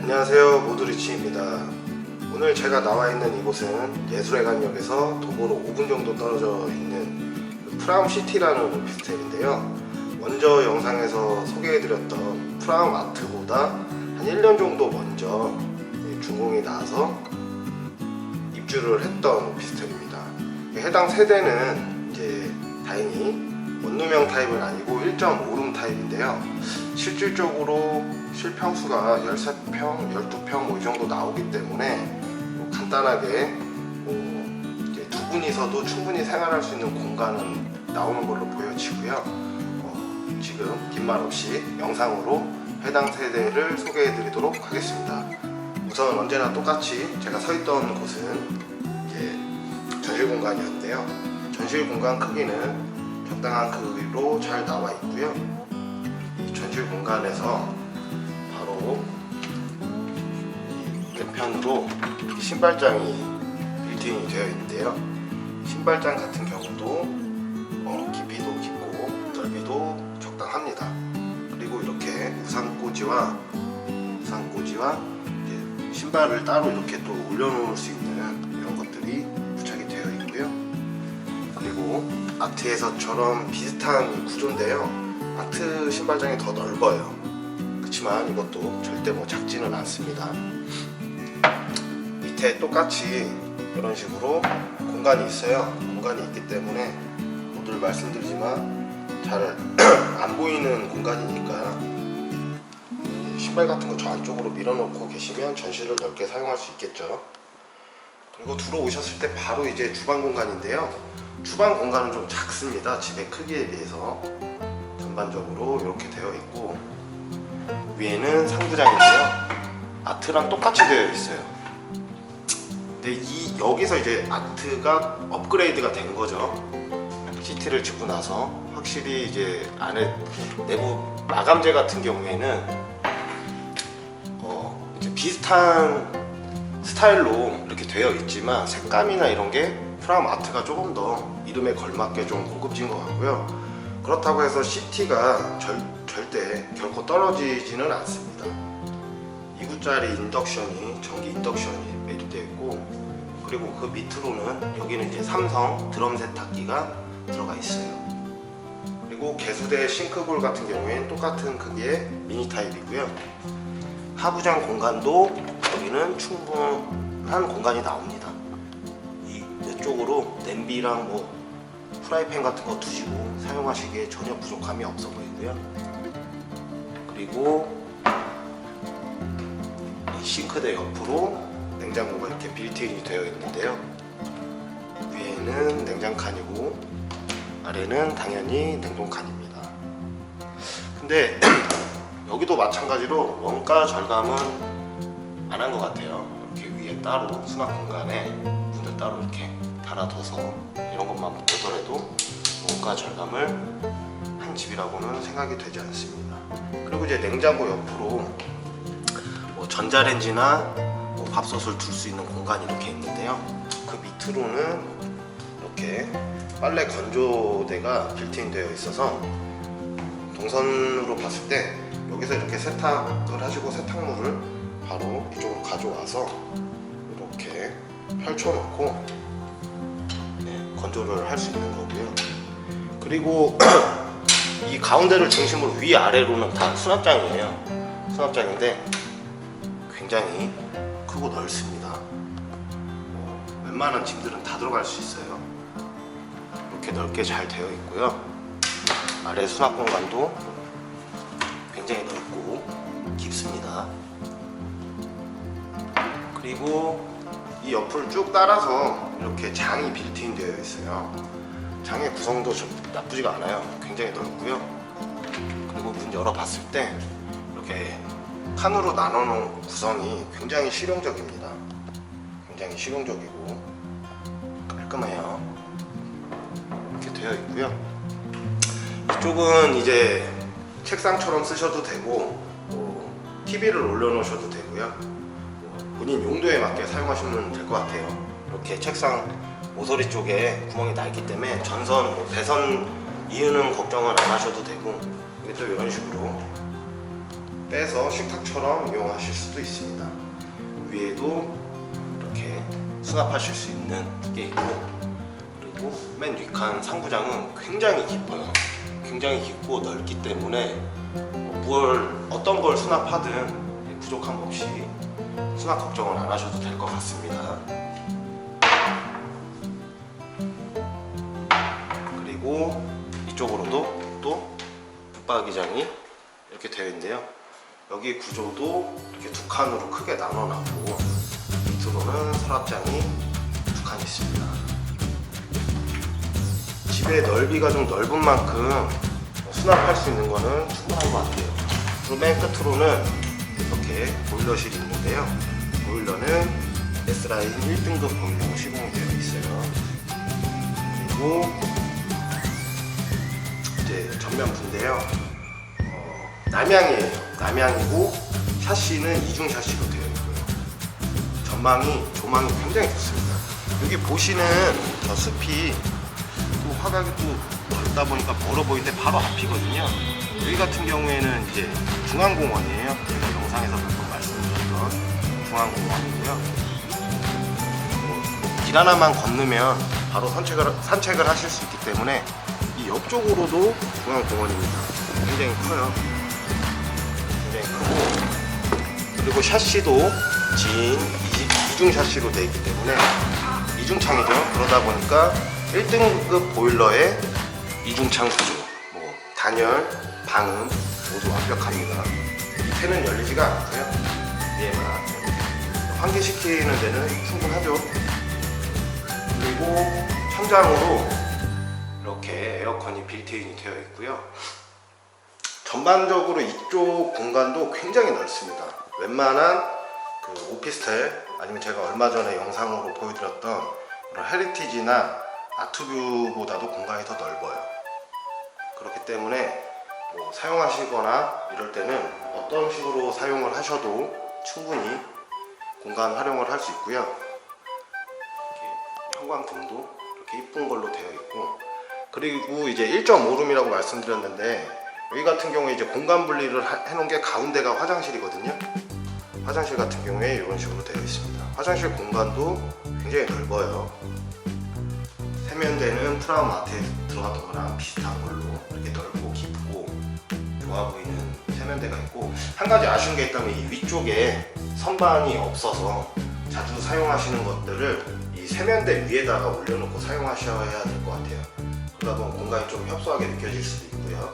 안녕하세요. 모두리치입니다. 오늘 제가 나와 있는 이곳은 예술회관역에서 도보로 5분 정도 떨어져 있는 프라움시티라는 오피스텔인데요. 먼저 영상에서 소개해드렸던 프라움 아트보다 한 1년 정도 먼저 준공이 나와서 입주를 했던 오피스텔입니다 해당 세대는 이제 다행히 원룸형 타입은 아니고 1.5룸 타입인데요 실질적으로 실평수가 13평, 12평 뭐 이 정도 나오기 때문에 뭐 간단하게 뭐 두 분이서도 충분히 생활할 수 있는 공간은 나오는 걸로 보여지고요. 어, 지금 긴 말 없이 영상으로 해당 세대를 소개해 드리도록 하겠습니다. 우선 언제나 똑같이 제가 서 있던 곳은 전실 공간이었는데요. 전실 공간 크기는 적당한 크기로 잘 나와 있고요. 이 전실 공간에서 바로 이 왼편으로 신발장이 빌트인이 되어 있는데요. 신발장 같은 경우도 어, 깊이도 깊고 넓이도 적당합니다. 그리고 이렇게 우산꽂이와 우산꽂이와 신발을 따로 이렇게 또 올려놓을 수 있는 아트에서처럼 비슷한 구조인데요. 아트 신발장이 더 넓어요. 그렇지만 이것도 절대 뭐 작지는 않습니다. 밑에 똑같이 이런 식으로 공간이 있어요. 공간이 있기 때문에 모두 말씀드리지만 잘 안 보이는 공간이니까 신발 같은 거 저 안쪽으로 밀어놓고 계시면 전시를 넓게 사용할 수 있겠죠. 그리고 들어오셨을 때 바로 이제 주방 공간인데요. 주방 공간은 좀 작습니다. 집의 크기에 비해서 전반적으로 이렇게 되어 있고 위에는 상부장인데요. 아트랑 똑같이 되어 있어요. 근데 이 여기서 이제 아트가 업그레이드가 된 거죠. 시트를 짓고 나서 확실히 이제 안에 내부 마감재 같은 경우에는 어 이제 비슷한 스타일로 이렇게 되어 있지만 색감이나 이런 게 프라움 아트가 조금 더 이름에 걸맞게 좀 고급진 것 같고요. 그렇다고 해서 CT가 절, 절대 결코 떨어지지는 않습니다. 2구짜리 인덕션이 전기 인덕션이 매립되어 있고 그리고 그 밑으로는 여기는 이제 삼성 드럼 세탁기가 들어가 있어요. 그리고 개수대 싱크볼 같은 경우에는 똑같은 크기의 미니 타입이고요. 하부장 공간도 여기는 충분한 공간이 나옵니다. 이 이쪽으로 냄비랑 뭐 프라이팬 같은 거 두시고 사용하시기에 전혀 부족함이 없어 보이고요. 그리고 이 싱크대 옆으로 냉장고가 이렇게 빌트인이 되어 있는데요. 위에는 냉장칸이고 아래는 당연히 냉동칸입니다. 근데 여기도 마찬가지로 원가 절감은 안 한 것 같아요. 이렇게 위에 따로 수납 공간에 문을 따로 이렇게 달아둬서 이런 것만 보더라도 원가 절감을 한 집이라고는 생각이 되지 않습니다. 그리고 이제 냉장고 옆으로 뭐 전자레인지나 뭐 밥솥을 둘 수 있는 공간이 이렇게 있는데요. 그 밑으로는 이렇게 빨래 건조대가 빌트인 되어 있어서 동선으로 봤을 때 여기서 이렇게 세탁을 하시고 세탁물을 바로 이쪽으로 가져와서 이렇게 펼쳐놓고 네, 건조를 할 수 있는 거고요. 그리고 이 가운데를 중심으로 위 아래로는 다 수납장이에요. 수납장인데 굉장히 크고 넓습니다. 뭐 웬만한 짐들은 다 들어갈 수 있어요. 이렇게 넓게 잘 되어 있고요. 아래 수납 공간도 굉장히 넓고 깊습니다. 그리고 이 옆을 쭉 따라서 이렇게 장이 빌트인 되어 있어요. 장의 구성도 좀 나쁘지가 않아요. 굉장히 넓고요. 그리고 문 열어봤을 때 이렇게 칸으로 나눠놓은 구성이 굉장히 실용적입니다. 굉장히 실용적이고 깔끔해요. 이렇게 되어 있고요. 이쪽은 이제 책상처럼 쓰셔도 되고 뭐 TV를 올려놓으셔도 되고요. 뭐 본인 용도에 맞게 사용하시면 될 것 같아요. 이렇게 책상 모서리 쪽에 구멍이 나 있기 때문에 전선, 뭐 배선 이유는 걱정을 안 하셔도 되고 이게 또 이런 식으로 빼서 식탁처럼 이용하실 수도 있습니다. 위에도 이렇게 수납하실 수 있는 게 있고 그리고 맨 윗칸 상부장은 굉장히 깊어요. 굉장히 깊고 넓기 때문에 뭘 어떤 걸 수납하든 부족함 없이 수납 걱정을 안 하셔도 될 것 같습니다. 그리고 이쪽으로도 또 붙박이장이 이렇게 되어 있는데요. 여기 구조도 이렇게 두 칸으로 크게 나눠놨고 밑으로는 서랍장이 두 칸 있습니다. 집의 넓이가 좀 넓은 만큼 수납할 수 있는 거는 충분한 것 같아요. 그리고 맨 끝으로는 이렇게 보일러실이 있는데요. 보일러는 S라인 1등급 보일러로 시공이 되어 있어요. 그리고 이제 전면 부인데요. 어, 남향이에요. 남향이고 샤시는 이중 샤시로 되어 있고요. 전망이 조망이 굉장히 좋습니다. 여기 보시는 저 숲이 또 화각이 또 넓다 보니까 멀어 보이는데 바로 앞이거든요. 여기 같은 경우에는 이제 중앙공원이에요. 제가 영상에서 몇번 말씀드렸 던 중앙공원이고요. 뭐 길 하나만 건너면 바로 산책을, 산책을 하실 수 있기 때문에 이 옆쪽으로도 중앙공원입니다. 굉장히 커요. 굉장히 크고 그리고 샤시도 진 이- 이중 샤시로 되어 있기 때문에 이중창이죠. 그러다 보니까 1등급 보일러에 이중창 구조, 뭐 단열, 방음 모두 완벽합니다. 밑에는 열리지가 않고요. 위에만 환기시키는 데는 충분하죠. 그리고 천장으로 이렇게 에어컨이 빌트인이 되어 있고요. 전반적으로 이쪽 공간도 굉장히 넓습니다. 웬만한 그 오피스텔 아니면 제가 얼마 전에 영상으로 보여드렸던 그런 헤리티지나 아트뷰보다도 공간이 더 넓어요. 그렇기 때문에 뭐 사용하시거나 이럴 때는 어떤 식으로 사용을 하셔도 충분히 공간 활용을 할 수 있고요. 이렇게 형광등도 이렇게 이쁜 걸로 되어 있고 그리고 이제 1.5룸이라고 말씀드렸는데 여기 같은 경우에 이제 공간 분리를 하- 해놓은 게 가운데가 화장실이거든요. 화장실 같은 경우에 이런 식으로 되어 있습니다. 화장실 공간도 굉장히 넓어요. 세면대는 트라우마트에 들어갔던 거랑 비슷한 걸로 이렇게 넓고 깊고 좋아 보이는 세면대가 있고 한 가지 아쉬운 게 있다면 이 위쪽에 선반이 없어서 자주 사용하시는 것들을 이 세면대 위에다가 올려놓고 사용하셔야 될 것 같아요. 그러다 보면 공간이 좀 협소하게 느껴질 수도 있고요.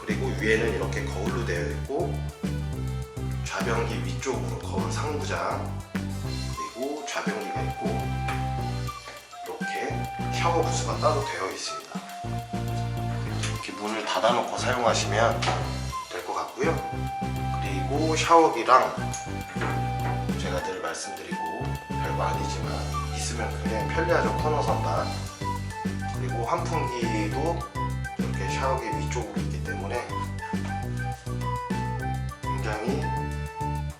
그리고 위에는 이렇게 거울로 되어 있고 좌변기 위쪽으로 거울 상부장 그리고 좌변기가 있고 이렇게 샤워 부스가 따로 되어 있습니다. 이렇게 문을 닫아놓고 사용하시면 같고요. 그리고 샤워기랑 제가 늘 말씀드리고 별거 아니지만 있으면 굉장히 편리하죠 코너 선반 그리고 환풍기도 이렇게 샤워기 위쪽으로 있기 때문에 굉장히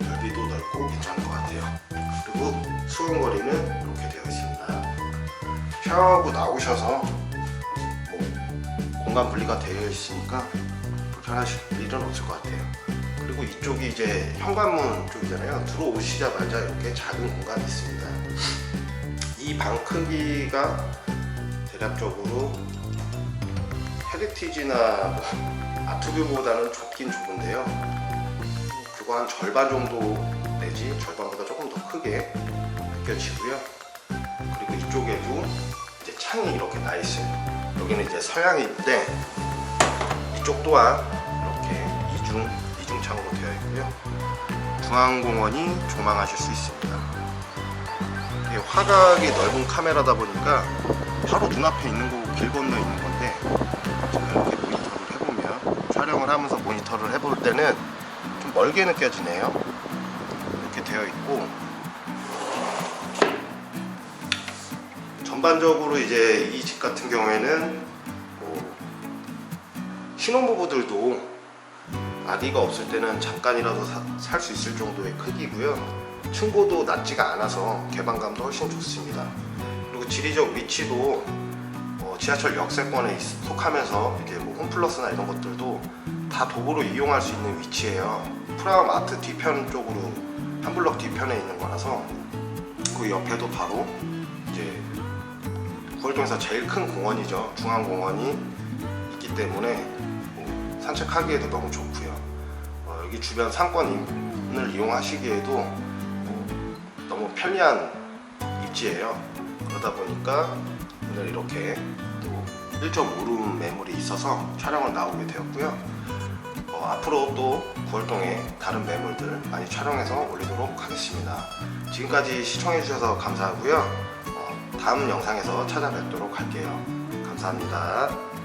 넓이도 넓고 괜찮은 것 같아요. 그리고 수건거리는 이렇게 되어 있습니다. 샤워하고 나오셔서 뭐 공간 분리가 되어 있으니까 불편하실 일은 없을 것 같아요. 그리고 이쪽이 이제 현관문 쪽이잖아요. 들어오시자마자 이렇게 작은 공간이 있습니다. 이 방 크기가 대략적으로 헤리티지나 뭐 아트뷰보다는 좁긴 좁은데요. 그거 한 절반 정도 내지 절반보다 조금 더 크게 느껴지고요. 그리고 이쪽에도 이제 창이 이렇게 나 있어요. 여기는 이제 서양인데 이쪽 또한 이중 이중창으로 되어 있고요. 중앙공원이 조망하실 수 있습니다. 화각이 넓은 카메라다 보니까 바로 눈앞에 있는 거고 길 건너 있는 건데 제가 이렇게 모니터를 해보면 촬영을 하면서 모니터를 해볼 때는 좀 멀게 느껴지네요. 이렇게 되어 있고 전반적으로 이제 이 집 같은 경우에는 뭐 신혼부부들도 아기가 없을 때는 잠깐이라도 살 수 있을 정도의 크기고요. 층고도 낮지가 않아서 개방감도 훨씬 좋습니다. 그리고 지리적 위치도 어, 지하철 역세권에 있- 속하면서 이렇게 뭐 홈플러스나 이런 것들도 다 도보로 이용할 수 있는 위치예요. 프라임 아트 뒤편 쪽으로 한 블럭 뒤편에 있는 거라서 그 옆에도 바로 이제 구월동에서 제일 큰 공원이죠. 중앙공원이 있기 때문에 뭐 산책하기에도 너무 좋고요. 어, 여기 주변 상권을 이용하시기에도 뭐 너무 편리한 입지예요. 그러다 보니까 오늘 이렇게 또 1.5룸 매물이 있어서 촬영을 나오게 되었고요. 어, 앞으로 또 구월동에 다른 매물들 많이 촬영해서 올리도록 하겠습니다. 지금까지 시청해주셔서 감사하고요. 어, 다음 영상에서 찾아뵙도록 할게요. 감사합니다.